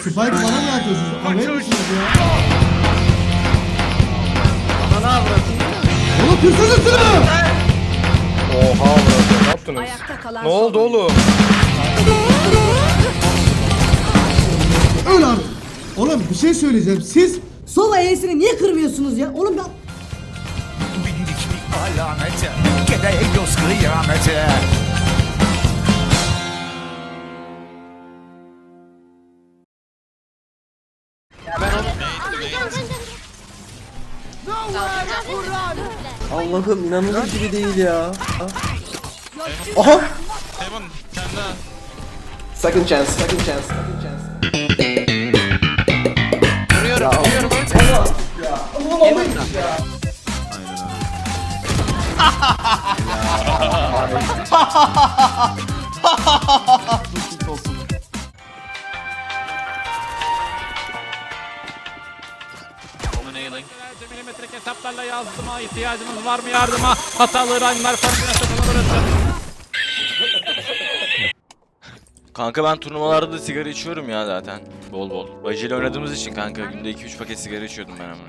Spike bana mı atıyorsunuz? Anlayın mısınız ya? Bana avradın. Oğlum kırsana şunu! Oha bro. Ne yaptınız? Ayakta kalan Ne oldu oğlum? Öl artık. Oğlum bir şey söyleyeceğim. Siz Sova E'sini niye kırmıyorsunuz ya? Oğlum ben... Bindik bir alamete Gidiyoruz kıyamete Allah'ım inanılır gibi değil ya. Aha! Second chance, second chance, second chance. milimetrik yazdıma ihtiyacımız var mı yardıma? Hatalı rhyme'lar kombinasyonu burası. Kanka ben turnuvalarda da sigara içiyorum ya zaten. Bol bol. Bacıyla oynadığımız için kanka günde 2-3 paket sigara içiyordum ben ama.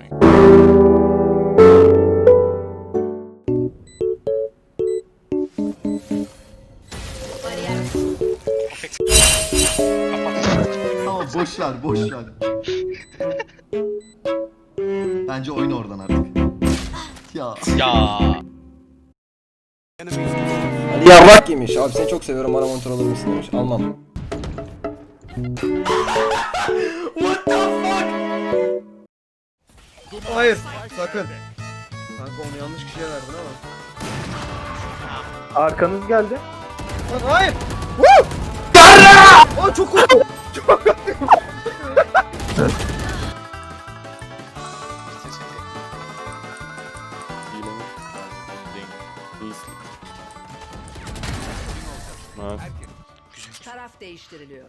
Tamam boş ver boş ver. Bence oyna oradan artık. Ya. Ali yarrak yemiş. Abi seni çok seviyorum bana monitör alır mısın demiş. Almam. Hayır, sakın. Kanka onu yanlış kişiye verdin ama. Arkanız geldi. Lan hayır. Woo! Garra! Aa çok korktum. Çok korktum. Taraf değiştiriliyor.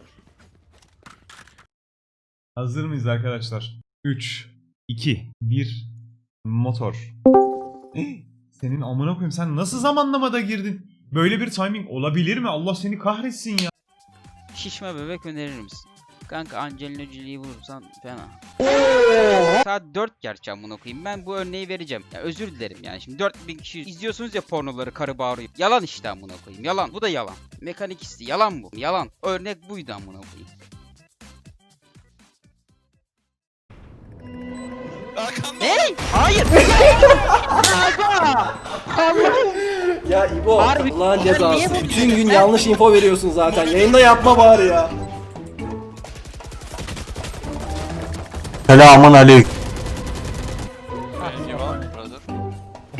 Hazır mıyız arkadaşlar? 3, 2, 1, motor. Senin amına koyayım sen nasıl zamanlamada girdin? Böyle bir timing olabilir mi? Allah seni kahretsin ya. Şişme bebek önerir misin? Kanka Angelina Jolie'yi vurursan fena. Saat 4 gerçi amına koyayım. Ben bu örneği vereceğim. Ya özür dilerim yani. Şimdi 4000 kişi izliyorsunuz ya pornoları karı bağırıyor. Yalan işte amına koyayım. Yalan. Bu da yalan. Mekanik isti. Yalan bu. Yalan. Örnek buydu amına koyayım. Ne? Hayır. Ya İbo, Harbi, Allah'ın niye cezası. Bütün gün yanlış info veriyorsun zaten. Yayında yapma bari ya.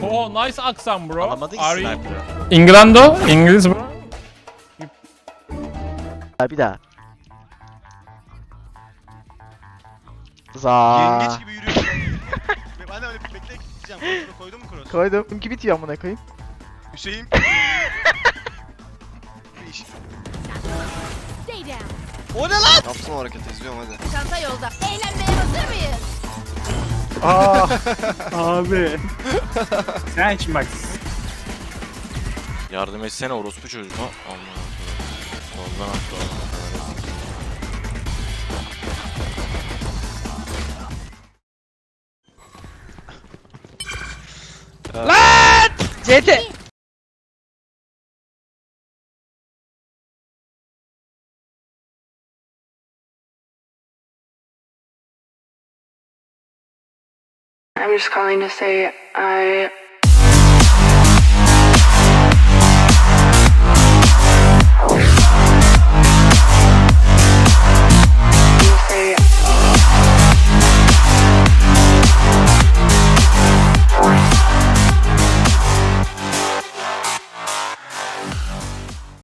Oh nice aksan bro. Anlamadı ki Are you sniper'ı. Inglando? İngiliz bro. Bir daha. Yengeç gibi yürüyorsun. ben de öyle bekle gideceğim. Cross'u koydun mu cross? Koydum. Kimki bitiyor amına koyayım. Hüseyin. Bir iş. O ne lan? Yapsın o hareketi izliyorum hadi. Çanta yolda. Eğlenmeye hazır mıyız? Abi. Sen için bak. Yardım etsene orospu çocuğu. Ha, Allah. Ondan attı CT. I'm just calling to say I